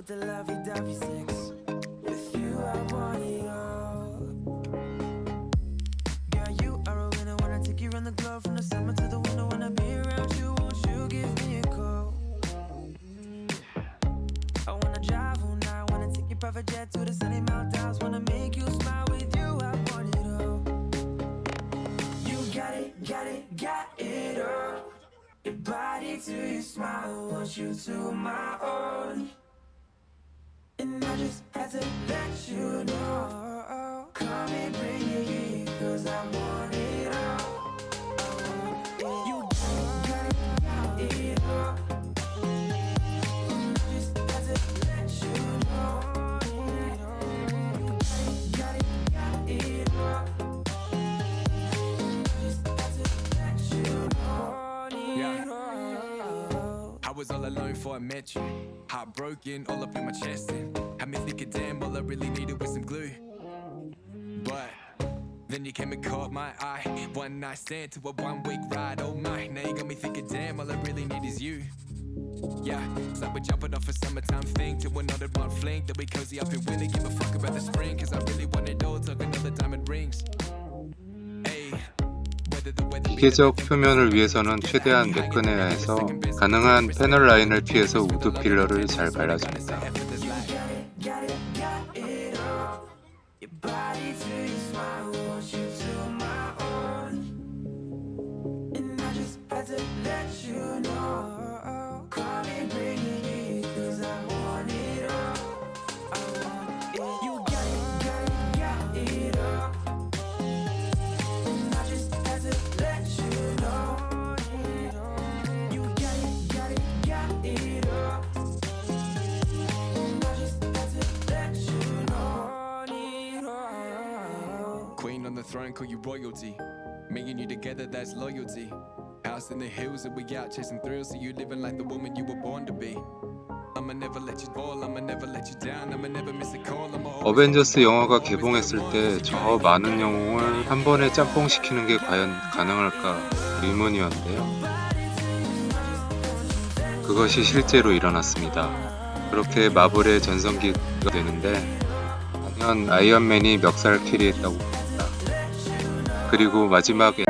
with the lovey-dovey sex. With you, I want it all. Girl, you are a winner. Wanna take you around the globe from the summer to the winter. Wanna be around you. Won't you give me a call? I wanna drive all night. Wanna take your private jet to the sunny mountains. Wanna make you smile with you. I want it all. You got it, got it, got it all. Your body to your smile, want you to my own. And I just had to let you know. Come and bring it here, cause I want it before I met you. Heartbroken, all up in my chest. And had me thinking, damn, all I really needed was some glue. But then you came and caught my eye. One night stand to a one week ride. Oh my, now you got me thinking, damn, all I really need is you. Yeah, it's like we're jumping off a summertime thing to another one fling. Then we cozy up in winter, give a fuck about the spring. Cause I really want it all, talk another diamond rings. Hey, 기계적 표면을 위해서는 최대한 매끈해야 해서 가능한 패널 라인을 피해서 우드 필러를 잘 발라줍니다. On the throne, call you royalty. Me and you together, that's loyalty. House in the hills, and we out chasing thrills. So you living like the woman you were born to be. I'ma never let you fall, I'ma never let you down, I'ma never miss a call, I'ma 어벤져스 영화가 개봉했을 때 저 많은 영웅을 한 번에 짬뽕 시키는 게 과연 가능할까 의문이었는데요. 그것이 실제로 일어났습니다. 그렇게 마블의 전성기가 되는데 단연 아이언맨이 멱살 캐리했다고. 그리고 마지막에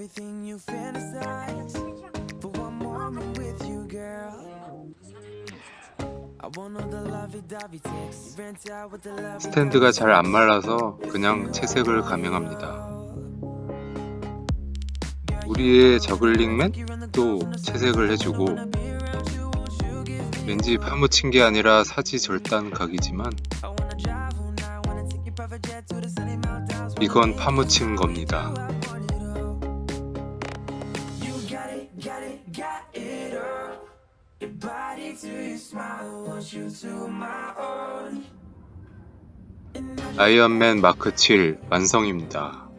everything you fantasize. For one moment with you, girl. I want all the lovey-dovey. You rent out with the lovey 스탠드가 잘 안 말라서 그냥 채색을 감행합니다. 우리의 저글링맨도 채색을 해주고 왠지 파묻힌 게 아니라 사지 절단 각이지만 the sunny mountains. 이건 파묻힌 겁니다. 아이언맨 마크 7 완성입니다.